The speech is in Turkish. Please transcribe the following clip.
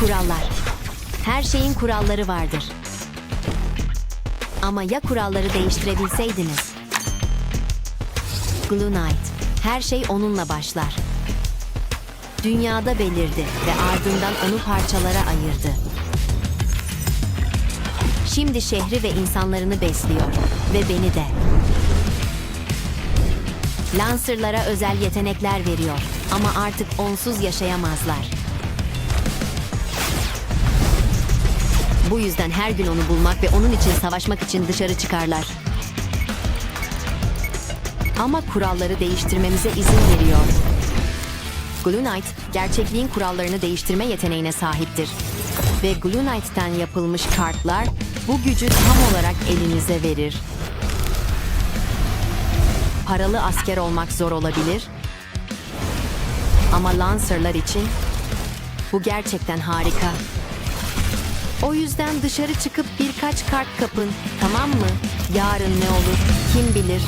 Kurallar. Her şeyin kuralları vardır. Ama ya kuralları değiştirebilseydiniz? Glue Knight. Her şey onunla başlar. Dünyada belirdi ve ardından onu parçalara ayırdı. Şimdi şehri ve insanlarını besliyor ve beni de. Lancer'lara özel yetenekler veriyor ama artık onsuz yaşayamazlar. Bu yüzden her gün onu bulmak ve onun için savaşmak için dışarı çıkarlar. Ama kuralları değiştirmemize izin veriyor. Glue Knight, gerçekliğin kurallarını değiştirme yeteneğine sahiptir. Ve Glue Knight'ten yapılmış kartlar bu gücü tam olarak elinize verir. Paralı asker olmak zor olabilir. Ama Lancer'lar için bu gerçekten harika. O yüzden dışarı çıkıp birkaç kart kapın, tamam mı? Yarın ne olur kim bilir.